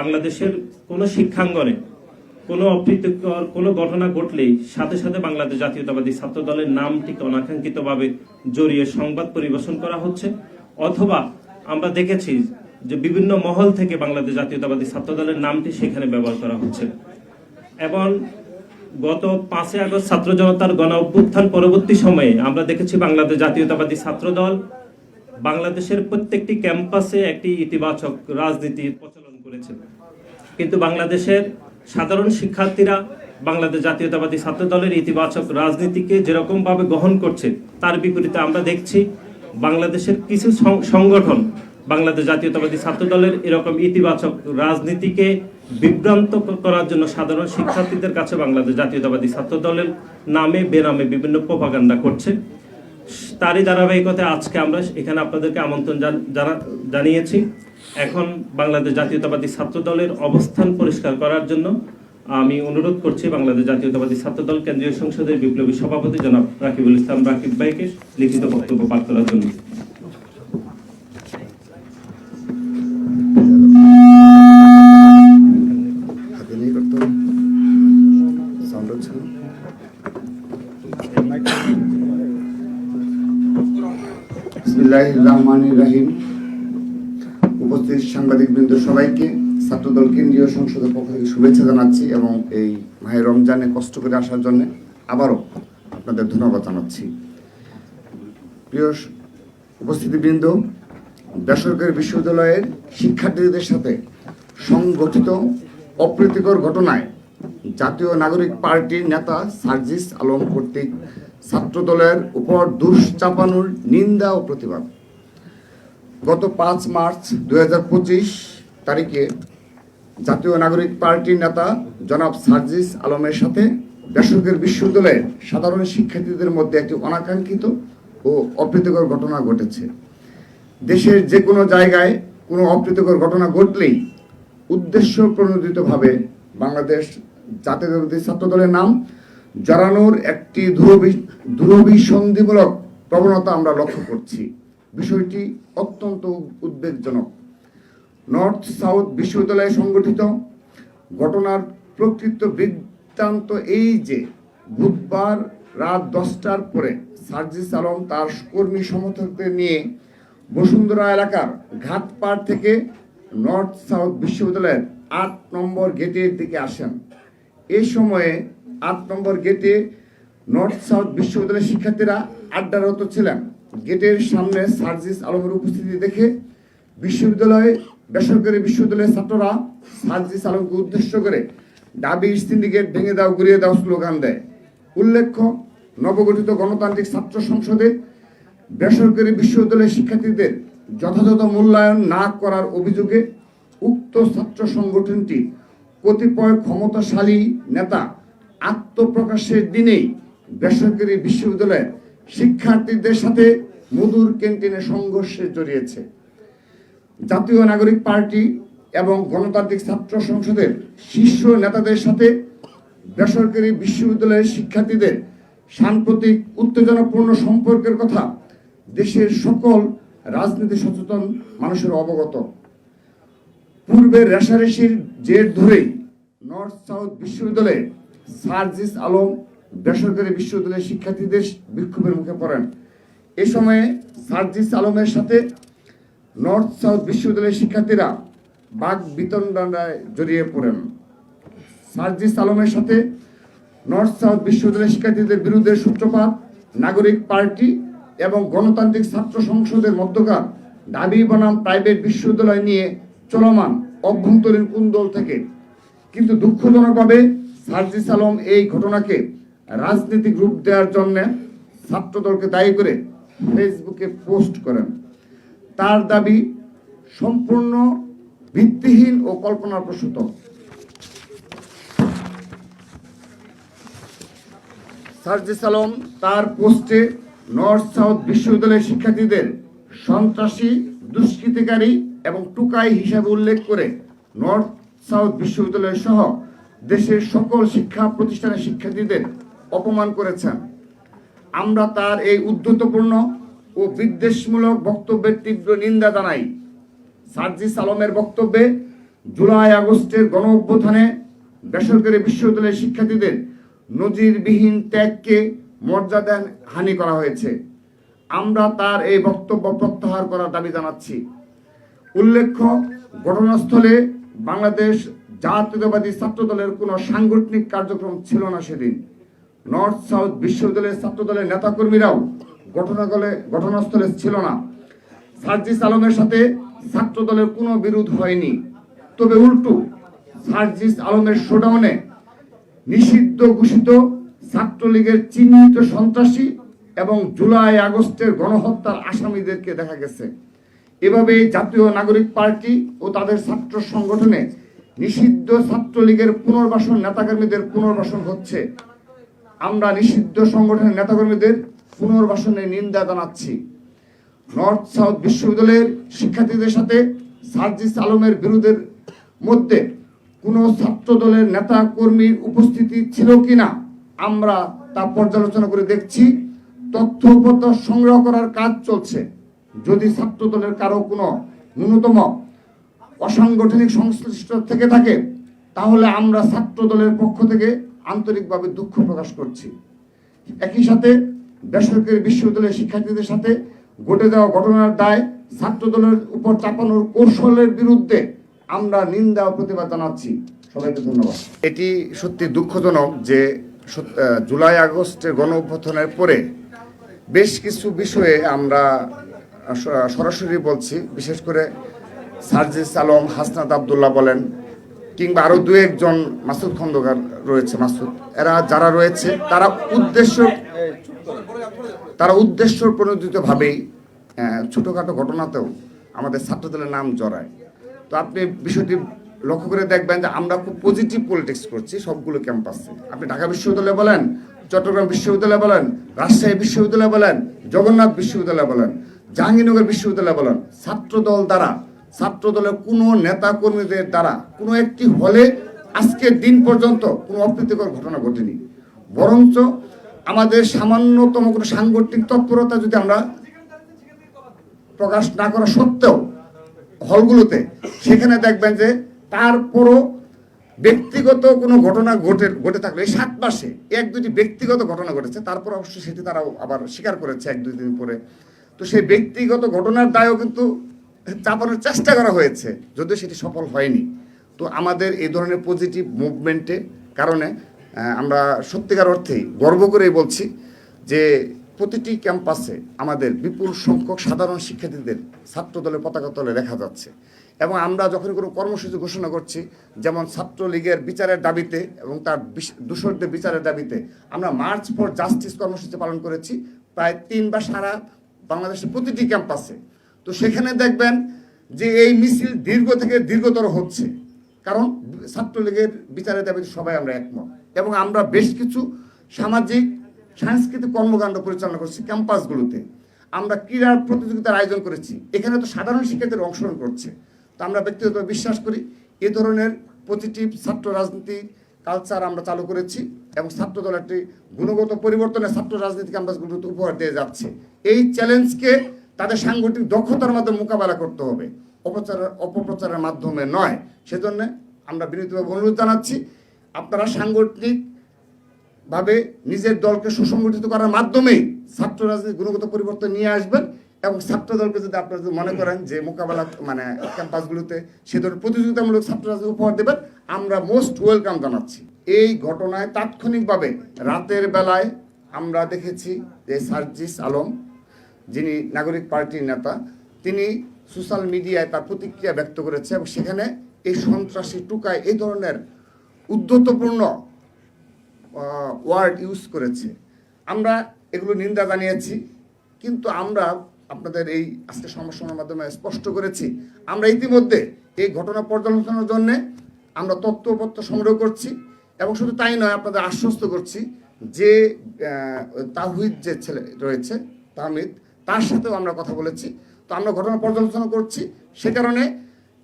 বাংলাদেশের কোনো শিক্ষাঙ্গনে কোনো অপ্রীতিকর কোনো ঘটনা ঘটলেই সাথে সাথে বাংলাদেশ জাতীয়তাবাদী ছাত্র দলের নামটিকে অনাকাঙ্ক্ষিতভাবে জড়িয়ে সংবাদ পরিবেশন করা হচ্ছে। অথবা আমরা দেখেছি যে বিভিন্ন মহল থেকে বাংলাদেশ জাতীয়তাবাদী ছাত্র দলের নামটি সেখানে ব্যবহার করা হচ্ছে। এবং গত পাঁচই আগস্ট ছাত্র জনতার গণ অভ্যুত্থান পরবর্তী সময়ে আমরা দেখেছি বাংলাদেশ জাতীয়তাবাদী ছাত্র দল বাংলাদেশের প্রত্যেকটি ক্যাম্পাসে একটি ইতিবাচক রাজনীতির প্রচলন করেছে। কিন্তু বাংলাদেশের সাধারণ শিক্ষার্থীরা বাংলাদেশ জাতীয়তাবাদী ছাত্র দলের ইতিবাচক রাজনীতিকে যেরকমভাবে গ্রহণ করছে, তার বিপরীতে আমরা দেখছি বাংলাদেশের কিছু সংগঠন বাংলাদেশ জাতীয়তাবাদী ছাত্র দলের এরকম ইতিবাচক রাজনীতিকে বিভ্রান্ত করার জন্য সাধারণ শিক্ষার্থীদের কাছে বাংলাদেশ জাতীয়তাবাদী ছাত্র দলের নামে, বেনামে বিভিন্ন প্রপাগান্ডা করছে। তারই ধারাবাহিকতায় আজকে আমরা এখানে আপনাদেরকে আমন্ত্রণ জান- জানা- জানিয়েছি। এখন বাংলাদেশ জাতীয়তাবাদী ছাত্র দলের অবস্থান পরিষ্কার করার জন্য আমি অনুরোধ করছি বাংলাদেশ জাতীয়তাবাদী ছাত্র দল কেন্দ্রীয় সংসদের বিপ্লবী সভাপতি জনাব রাকিবুল ইসলাম রাকিব ভাইকে লিখিত বক্তব্য পাঠ করার জন্য। হাতে নিয়ে করতে হবে সাউন্ড হচ্ছে না বিসমিল্লাহির রহমানির রহিম। উপস্থিত সাংবাদিক বৃন্দ সবাইকে, ছাত্রদল কেন্দ্রীয় সংসদের পক্ষ থেকে শুভেচ্ছা জানাচ্ছি এবং এই মাহে রমজানে কষ্ট করে আসার জন্য আবারও আপনাদের ধন্যবাদ জানাচ্ছি। প্রিয় বেসরকারি বিশ্ববিদ্যালয়ের শিক্ষার্থীদের সাথে সংগঠিত অপ্রীতিকর ঘটনায় জাতীয় নাগরিক পার্টির নেতা সার্জিস আলম কর্তৃক ছাত্রদলের উপর দুষ চাপানোর নিন্দা ও প্রতিবাদ। গত পাঁচ মার্চ দুই হাজার পঁচিশ তারিখে জাতীয় নাগরিক পার্টির নেতা জনাব সার্জিস আলমের সাথে বেসরকারি বিশ্ববিদ্যালয়ের সাধারণ শিক্ষার্থীদের মধ্যে একটি অনাকাঙ্ক্ষিত ও অপ্রীতিকর ঘটনা ঘটেছে। দেশের যে কোনো জায়গায় কোনো অপ্রীতিকর ঘটনা ঘটলেই উদ্দেশ্য প্রণোদিতভাবে বাংলাদেশ জাতীয় ছাত্রদলের নাম জড়ানোর একটি দুরভি- দুরভিসন্ধিমূলক প্রবণতা আমরা লক্ষ্য করছি। বিষয়টি অত্যন্ত উদ্বেগজনক। নর্থ সাউথ বিশ্ববিদ্যালয়ে সংগঠিত ঘটনার প্রকৃত বৃত্তান্ত এই যে, বুধবার রাত দশটার পরে সার্জিস আলম তার কর্মী সমর্থকদের নিয়ে বসুন্ধরা এলাকার ঘাটপাড় থেকে নর্থ সাউথ বিশ্ববিদ্যালয়ের আট নম্বর গেটের দিকে আসেন। এ সময়ে আট নম্বর গেটে নর্থ সাউথ বিশ্ববিদ্যালয়ের শিক্ষার্থীরা আড্ডারত ছিলেন। গেটের সামনে সার্জিস আলমের উপস্থিতি দেখে বিশ্ববিদ্যালয়ে বেসরকারি বিশ্ববিদ্যালয়ের ছাত্ররা সার্জিস আলমকে উদ্দেশ্য করে ডাবি সিন্ডিকেট ভেঙে দাও গুড়িয়ে দাও স্লোগান দেয়। উল্লেখ্য, নবগঠিত গণতান্ত্রিক ছাত্র সংসদে বেসরকারি বিশ্ববিদ্যালয়ের শিক্ষার্থীদের যথাযথ মূল্যায়ন না করার অভিযোগে উক্ত ছাত্র সংগঠনটি কতিপয় ক্ষমতাশালী নেতা আত্মপ্রকাশের দিনেই বেসরকারি বিশ্ববিদ্যালয়ের শিক্ষার্থীদের সাথে মধুর ক্যান্টিনে সংঘর্ষে জড়িয়েছে। জাতীয় নাগরিক পার্টি এবং গণতান্ত্রিক ছাত্র সংসদের শীর্ষ নেতাদের সাথে বেসরকারি বিশ্ববিদ্যালয়ের শিক্ষার্থীদের সাম্প্রতিক উত্তেজনাপূর্ণ সম্পর্কের কথা দেশের সকল রাজনীতি সচেতন মানুষের অবগত। পূর্বের রেশারেশির জের ধরেই নর্থ সাউথ বিশ্ববিদ্যালয়ে সার্জিস আলম বেসরকারি বিশ্ববিদ্যালয়ের শিক্ষার্থীদের বিক্ষোভের মুখে পড়েন। এ সময়ে সার্জিস আলমের সাথে নর্থ সাউথ বিশ্ববিদ্যালয়ের শিক্ষার্থীরা বাঘ বিতণ্ডায় জড়িয়ে পড়েন। সার্জিস আলমের সাথে নর্থ সাউথ বিশ্ববিদ্যালয়ের শিক্ষার্থীদের বিরুদ্ধে সূত্রপাত, নাগরিক পার্টি এবং গণতান্ত্রিক ছাত্র সংসদের মধ্যকার দাবি বনাম প্রাইভেট বিশ্ববিদ্যালয় নিয়ে চলমান অভ্যন্তরীণ কুন্দল থেকে। কিন্তু দুঃখজনকভাবে সার্জিস আলম এই ঘটনাকে রাজনৈতিক রূপ দেওয়ার জন্য ছাত্রদলকে দায়ী করে ফেসবুকে পোস্ট করেন। তার দাবি সম্পূর্ণ ভিত্তিহীন ও কল্পনাপ্রসূত। সার্জিস আলম তার পোস্টে নর্থ সাউথ বিশ্ববিদ্যালয়ের শিক্ষার্থীদের সন্ত্রাসী, দুষ্কৃতিকারী এবং টুকাই হিসাবে উল্লেখ করে নর্থ সাউথ বিশ্ববিদ্যালয় সহ দেশের সকল শিক্ষা প্রতিষ্ঠানের শিক্ষার্থীদের অপমান করেছেন। আমরা তার এই উদ্ধতপূর্ণ ও বিদ্বেষমূলক বক্তব্যের তীব্র নিন্দা জানাই। সার্জিস আলমের বক্তব্যে জুলাই আগস্টের গণ অভ্যুত্থানে বেসরকারি বিশ্ববিদ্যালয়ের শিক্ষার্থীদের নজিরবিহীন ত্যাগকে মর্যাদা হানি করা হয়েছে। আমরা তার এই বক্তব্য প্রত্যাহার করার দাবি জানাচ্ছি। উল্লেখ্য, ঘটনাস্থলে বাংলাদেশ জাতীয়তাবাদী ছাত্র দলের কোনো সাংগঠনিক কার্যক্রম ছিল না সেদিন। নর্থ সাউথ বিশ্ববিদ্যালয়ের ছাত্র দলের নেতাকর্মীরাও ঘটনাস্থলে ঘটনাস্থলে ছিল না। সার্জিস আলমের সাথে ছাত্র দলের কোনো বিরোধ হয়নি। তবে উল্টো, সার্জিস আলমের শোডাউনে নিষিদ্ধ ঘোষিত ছাত্রলীগের চিহ্নিত সন্ত্রাসী এবং জুলাই আগস্টের গণহত্যার আসামিদেরকে দেখা গেছে। এভাবে জাতীয় নাগরিক পার্টি ও তাদের ছাত্র সংগঠনে নিষিদ্ধ ছাত্রলীগের পুনর্বাসন নেতাকর্মীদের পুনর্বাসন হচ্ছে। আমরা নিষিদ্ধ সংগঠনের নেতাকর্মীদের পুনর্বাসনের নিন্দা জানাচ্ছি। নর্থ সাউথ বিশ্ববিদ্যালয়ের শিক্ষার্থীদের সাথে সার্জিস আলমের বিরোধের মধ্যে কোনো ছাত্র দলের নেতা কর্মীর উপস্থিতি ছিল কি না আমরা তা পর্যালোচনা করে দেখছি। তথ্য উপত্য সংগ্রহ করার কাজ চলছে। যদি ছাত্র দলের কারও কোনো ন্যূনতম অসাংগঠনিক সংশ্লিষ্ট থেকে থাকে, তাহলে আমরা ছাত্র দলের পক্ষ থেকে আন্তরিকভাবে দুঃখ প্রকাশ করছি। একই সাথে বেসরকারি বিশ্ববিদ্যালয়ের শিক্ষার্থীদের সাথে ঘটে যাওয়া ঘটনার দায় ছাত্র দলের উপর চাপানোর কৌশলের বিরুদ্ধে আমরা নিন্দা ও প্রতিবাদ জানাচ্ছি। সবাইকে ধন্যবাদ। এটি সত্যি দুঃখজনক যে জুলাই আগস্টের গণ অভ্যুত্থানের পরে বেশ কিছু বিষয়ে আমরা সরাসরি বলছি, বিশেষ করে সার্জিস আলম হাসনাত আবদুল্লাহ বলেন কিংবা আরও দু একজন মাসুদ খন্দকার রয়েছে মাসুদ। এরা যারা রয়েছে তারা উদ্দেশ্য তারা উদ্দেশ্য প্রণোদিত ভাবেই আহ, ঘটনাতেও আমাদের ছাত্রদলের নাম জড়ায়। তো আপনি বিষয়টি লক্ষ্য করে দেখবেন যে আমরা খুব পজিটিভ পলিটিক্স করছি সবগুলো ক্যাম্পাসে আপনি ঢাকা বিশ্ববিদ্যালয় বলেন চট্টগ্রাম বিশ্ববিদ্যালয় বলেন রাজশাহী বিশ্ববিদ্যালয় বলেন জগন্নাথ বিশ্ববিদ্যালয় বলেন জাহাঙ্গীরনগর বিশ্ববিদ্যালয় বলেন ছাত্রদল দ্বারা ছাত্রদলের কোনো নেতা কর্মীদের দ্বারা, কোনো একটি হলে আজকের দিন পর্যন্ত কোনো অপ্রীতিকর ঘটনা ঘটেনি। বরঞ্চ আমাদের সামান্যতম কোনো সাংগঠনিক তৎপরতা যদি আমরা প্রকাশ না করা সত্ত্বেও হলগুলোতে, সেখানে দেখবেন যে তারপরও ব্যক্তিগত কোনো ঘটনা ঘটে ঘটে থাকলে, এই সাত মাসে এক দুটি ব্যক্তিগত ঘটনা ঘটেছে, তারপর অবশ্য সেটি তারা আবার স্বীকার করেছে এক দুই দিন পরে। তো সেই ব্যক্তিগত ঘটনার দায়ও কিন্তু চাপানোর চেষ্টা করা হয়েছে, যদিও সেটি সফল হয়নি। তো আমাদের এই ধরনের পজিটিভ মুভমেন্টে কারণে আমরা সত্যিকার অর্থেই গর্ব করেই বলছি যে প্রতিটি ক্যাম্পাসে আমাদের বিপুল সংখ্যক সাধারণ শিক্ষার্থীদের ছাত্র দলের পতাকা তলে দেখা যাচ্ছে। এবং আমরা যখন কোনো কর্মসূচি ঘোষণা করছি, যেমন ছাত্রলীগের বিচারের দাবিতে এবং তার দূষরদের বিচারের দাবিতে, আমরা মার্চ ফর জাস্টিস কর্মসূচি পালন করেছি। প্রায় তিন বা সারা বাংলাদেশের প্রতিটি ক্যাম্পাসে তো সেখানে দেখবেন যে এই মিছিল দীর্ঘ থেকে দীর্ঘতর হচ্ছে। কারণ ছাত্রলীগের বিচারের দাবিতে সবাই আমরা একমত। এবং আমরা বেশ কিছু সামাজিক, সাংস্কৃতিক কর্মকাণ্ড পরিচালনা করছি ক্যাম্পাসগুলোতে। আমরা ক্রীড়ার প্রতিযোগিতার আয়োজন করেছি। এখানে তো সাধারণ শিক্ষার্থীরা অংশগ্রহণ করছে। তো আমরা ব্যক্তিগতভাবে বিশ্বাস করি, এ ধরনের পজিটিভ ছাত্র রাজনীতি কালচার আমরা চালু করেছি এবং ছাত্র দল একটি গুণগত পরিবর্তনে ছাত্র রাজনীতি ক্যাম্পাসগুলোতে উপহার দিয়ে যাচ্ছে। এই চ্যালেঞ্জকে তাদের সাংগঠনিক দক্ষতার মাধ্যমে মোকাবেলা করতে হবে। অপচারের অপপ্রচারের মাধ্যমে নয়। সেজন্য আমরা বিনীতভাবে অনুরোধ জানাচ্ছি, আপনারা সাংগঠনিক ভাবে নিজের দলকে সুসংগঠিত করার মাধ্যমেই ছাত্র রাজনীতি গুণগত পরিবর্তন নিয়ে আসবেন এবং ছাত্র দলকে যদি আপনারা যদি মনে করেন যে মোকাবেলা মানে ক্যাম্পাসগুলোতে সে ধরনের প্রতিযোগিতামূলক ছাত্র রাজনীতি উপহার দেবেন, আমরা মোস্ট ওয়েলকাম জানাচ্ছি। এই ঘটনায় তাৎক্ষণিকভাবে রাতের বেলায় আমরা দেখেছি যে সার্জিস আলম যিনি নাগরিক পার্টির নেতা, তিনি সোশ্যাল মিডিয়ায় তার প্রতিক্রিয়া ব্যক্ত করেছে এবং সেখানে এই সন্ত্রাসী টুকায় এই ধরনের উদ্ধতপূর্ণ ওয়ার্ড ইউজ করেছে। আমরা এগুলো নিন্দা জানিয়েছি, কিন্তু আমরা আপনাদের এই আজকে সমস্যার মাধ্যমে স্পষ্ট করেছি। আমরা ইতিমধ্যে এই ঘটনা পর্যালোচনার জন্য আমরা তথ্যপত্র সংগ্রহ করছি এবং শুধু তাই নয়, আপনাদের আশ্বস্ত করছি যে তাহিদ যে ছেলে রয়েছে তাহমিদ তার সাথেও আমরা কথা বলেছি। তো আমরা ঘটনা পর্যালোচনা করছি। সে কারণে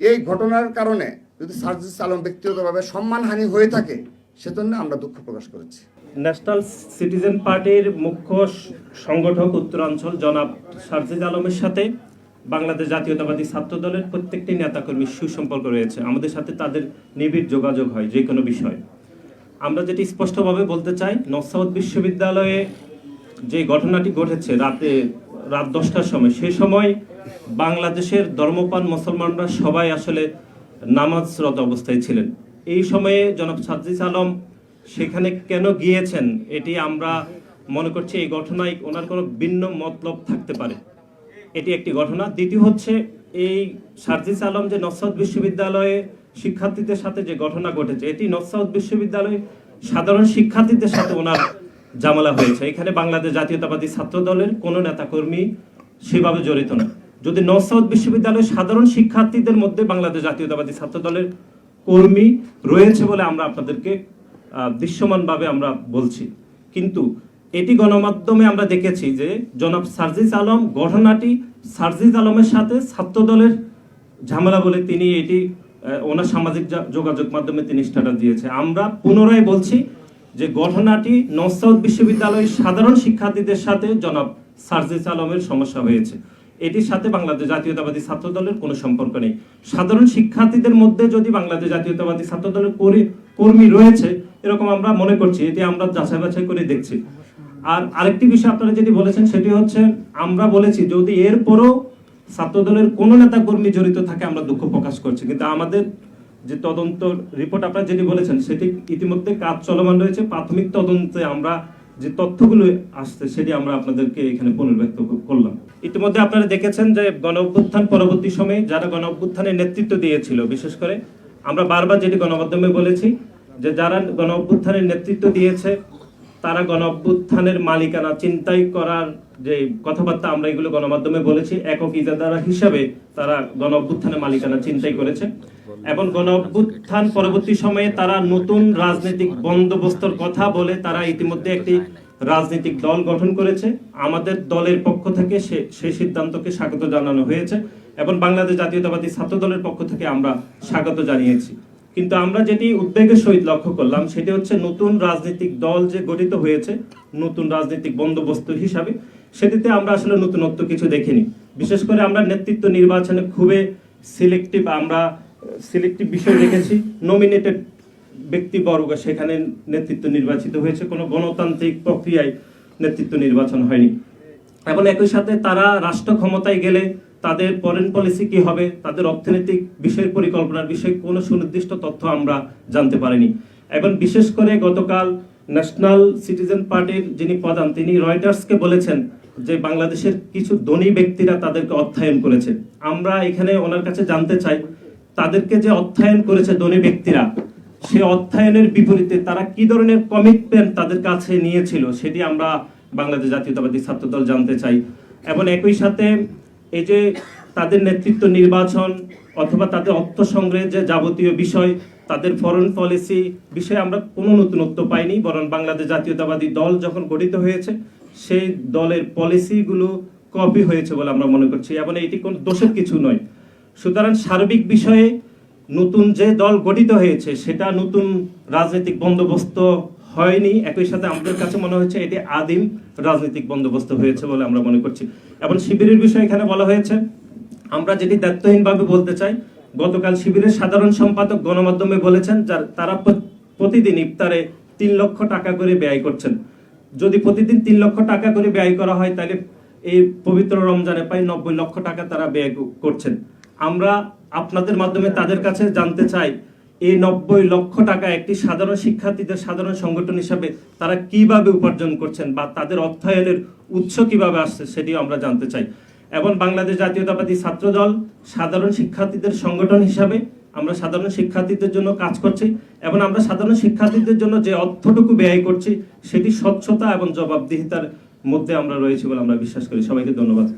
এই ঘটনার কারণে যদি সার্জিস আলম ব্যক্তিগতভাবে সম্মানহানি হয়ে থাকে, সেজন্য আমরা দুঃখ প্রকাশ করেছি। ন্যাশনাল সিটিজেন পার্টির মুখ্য সংগঠক উত্তরাঞ্চল জনাব সার্জিদ আলমের সাথে বাংলাদেশ জাতীয়তাবাদী ছাত্র দলের প্রত্যেকটি নেতাকর্মীর সুসম্পর্ক রয়েছে। আমাদের সাথে তাদের নিবিড় যোগাযোগ হয় যে কোনো বিষয়ে। আমরা যেটি স্পষ্টভাবে বলতে চাই, নসাউদ বিশ্ববিদ্যালয়ে যে ঘটনাটি ঘটেছে রাতে, রাত দশটার সময়, সে সময় বাংলাদেশের ধর্মপান মুসলমানরা সবাই আসলে নামাজরত অবস্থায় ছিলেন। এই সময়ে জনাব সাদ্দিস আলম, সেখানে কেন গিয়েছেন? এটি আমরা মনে করছি এই ঘটনায় ওনার কোনো ভিন্ন মতলব থাকতে পারে। এটি একটি ঘটনা। দ্বিতীয় হচ্ছে, এই সার্জিস আলম যে নসাউদ বিশ্ববিদ্যালয়ে শিক্ষার্থীদের সাথে যে ঘটনা ঘটেছে, এটি নসাউদ বিশ্ববিদ্যালয়ে সাধারণ শিক্ষার্থীদের সাথে ওনার জামালা হয়েছে। এখানে বাংলাদেশ জাতীয়তাবাদী ছাত্র দলের কোনো নেতাকর্মী সেভাবে জড়িত না। যদি নসাউদ বিশ্ববিদ্যালয়ের সাধারণ শিক্ষার্থীদের মধ্যে বাংলাদেশ জাতীয়তাবাদী ছাত্র দলের কর্মী রয়েছে বলে আমরা আপনাদেরকে দৃশ্যমানভাবে আমরা বলছি। কিন্তু এটি গণমাধ্যমে আমরা দেখেছি যে জনাব সার্জিস আলম ঘটনাটি সার্জিস আলমের সাথে ছাত্র দলের ঝামেলা বলে তিনি এটি ওনার সামাজিক যোগাযোগ মাধ্যমে তিনি স্ট্যাটাস দিয়েছে। আমরা পুনরায় বলছি যে ঘটনাটি নসাউদ বিশ্ববিদ্যালয়ের সাধারণ শিক্ষার্থীদের সাথে জনাব সার্জিস আলমের সমস্যা হয়েছে। এটির সাথে বাংলাদেশ জাতীয়তাবাদী ছাত্র দলের কোনো সম্পর্ক নেই। সাধারণ শিক্ষার্থীদের মধ্যে যদি বাংলাদেশ জাতীয়তাবাদী ছাত্র দলের কর্মী- রয়েছে, এরকম আমরা মনে করছি, এটি আমরা যাচাই বাছাই করে দেখছি। আর আরেকটি বিষয় আপনারা যেটি বলেছেন, সেটি হচ্ছে আমরা বলেছি, যদি এরপরও ছাত্র দলের কোনো নেতা কর্মী জড়িত থাকে, আমরা দুঃখ প্রকাশ করছি। কিন্তু আমাদের যে তদন্ত রিপোর্ট আপনারা যেটি বলেছেন, সেটি ইতিমধ্যে কাজ চলমান রয়েছে। প্রাথমিক তদন্তে আমরা যে তথ্যগুলো আসছে, সেটি আমরা আপনাদেরকে এখানে পুনর্ব্যক্ত করলাম। ইতিমধ্যে আপনারা দেখেছেন যে গণ অভ্যুত্থান পরবর্তী সময়ে যারা গণ অভ্যুত্থানের নেতৃত্ব দিয়েছিল, বিশেষ করে আমরা বারবার যেটি গণমাধ্যমে বলেছি, যে যারা গণ অভ্যুত্থানের নেতৃত্ব দিয়েছে, তারা গণ অভ্যুত্থানের মালিকানা চিন্তাই করার যে কথাবার্তা আমরা এগুলো গণমাধ্যমে বলেছি, একক ইজাদারা হিসাবে তারা গণ অভ্যুত্থানের মালিকানা চিন্তাই করেছে। এবং গণ অভ্যুত্থান পরবর্তী সময়ে তারা নতুন রাজনৈতিক বন্দোবস্তর কথা বলে তারা ইতিমধ্যে একটি রাজনৈতিক দল গঠন করেছে। আমাদের দলের পক্ষ থেকে সেই সিদ্ধান্তকে স্বাগত জানানো হয়েছে এবং বাংলাদেশ জাতীয়তাবাদী ছাত্র দলের পক্ষ থেকে আমরা স্বাগত জানিয়েছি। কিন্তু আমরা যেটি উদ্বেগের সহিত লক্ষ্য করলাম সেটি হচ্ছে নতুন রাজনৈতিক দল যে গঠিত হয়েছে, নতুন রাজনৈতিক বন্দোবস্ত হিসাবে, সেটিতে আমরা আসলে নতুনত্ব কিছু দেখিনি। বিশেষ করে আমরা নেতৃত্ব নির্বাচনে খুবই সিলেক্টিভ আমরা সিলেক্টিভ বিষয় রেখেছি। নমিনেটেড ব্যক্তিবর্গ সেখানে নেতৃত্ব নির্বাচিত হয়েছে। কোনো গণতান্ত্রিক প্রক্রিয়ায় নেতৃত্ব নির্বাচন হয়নি। এবং একই সাথে তারা রাষ্ট্র ক্ষমতায় গেলে তাদের ফরেন পলিসি কি হবে, তাদের অর্থনৈতিক বিষয় পরিকল্পনার বিষয়ে কোনো সুনির্দিষ্ট তথ্য আমরা জানতে পারিনি। এবং বিশেষ করে গতকাল ন্যাশনাল সিটিজেন পার্টির যিনি প্রধান, তিনি রয়টার্সকে বলেছেন যে বাংলাদেশের কিছু ধনী ব্যক্তিরা তাদেরকে অর্থায়ন করেছে। আমরা এখানে ওনার কাছে জানতে চাই তাদেরকে যে অর্থায়ন করেছে ধনী ব্যক্তিরা, সে অর্থায়নের বিপরীতে তারা কি ধরনের কমিটমেন্ট তাদের কাছে নিয়েছিল সেটি আমরা বাংলাদেশ জাতীয়তাবাদী ছাত্র দল জানতে চাই। এবং একই সাথে এই যে তাদের নেতৃত্ব নির্বাচন অথবা তাদের অর্থ সংগ্রহের যে যাবতীয় বিষয়, তাদের ফরেন পলিসি বিষয়ে আমরা কোনো নতুনত্ব পাইনি, বরং বাংলাদেশ জাতীয়তাবাদী দল যখন গঠিত হয়েছে, সেই দলের পলিসিগুলো কপি হয়েছে বলে আমরা মনে করছি। এবং এটি কোনো দোষের কিছু নয়। সুতরাং সার্বিক বিষয়ে নতুন যে দল গঠিত হয়েছে, সেটা নতুন রাজনৈতিক বন্দোবস্ত হয়নি। একই সাথে আমাদের কাছে মনে হচ্ছে এটি আদিম রাজনৈতিক বন্দোবস্ত হয়েছে বলে আমরা মনে করছি। এবং শিবিরের বিষয়ে এখানে বলা হয়েছে, আমরা যেটি দায়িত্বহীনভাবে বলতে চাই, গতকাল শিবিরের সাধারণ সম্পাদক গণমাধ্যমে বলেছেন, যার তারা প্র- প্রতিদিন ইফতারে তিন লক্ষ টাকা করে ব্যয় করছেন। যদি প্রতিদিন তিন লক্ষ টাকা করে ব্যয় করা হয়, তাহলে এই পবিত্র রমজানে প্রায় নব্বই লক্ষ টাকা তারা ব্যয় করছেন। আমরা আপনাদের মাধ্যমে তাদের কাছে জানতে চাই, এই নব্বই লক্ষ টাকা একটি সাধারণ শিক্ষার্থীদের সাধারণ সংগঠন হিসাবে তারা কীভাবে উপার্জন করছেন বা তাদের অর্থায়নের উৎস কীভাবে আসছে সেটিও আমরা জানতে চাই। এবং বাংলাদেশ জাতীয়তাবাদী ছাত্র দল সাধারণ শিক্ষার্থীদের সংগঠন হিসাবে আমরা সাধারণ শিক্ষার্থীদের জন্য কাজ করছি এবং আমরা সাধারণ শিক্ষার্থীদের জন্য যে অর্থটুকু ব্যয় করছি সেটি স্বচ্ছতা এবং জবাবদিহিতার মধ্যে আমরা রয়েছি বলে আমরা বিশ্বাস করি। সবাইকে ধন্যবাদ।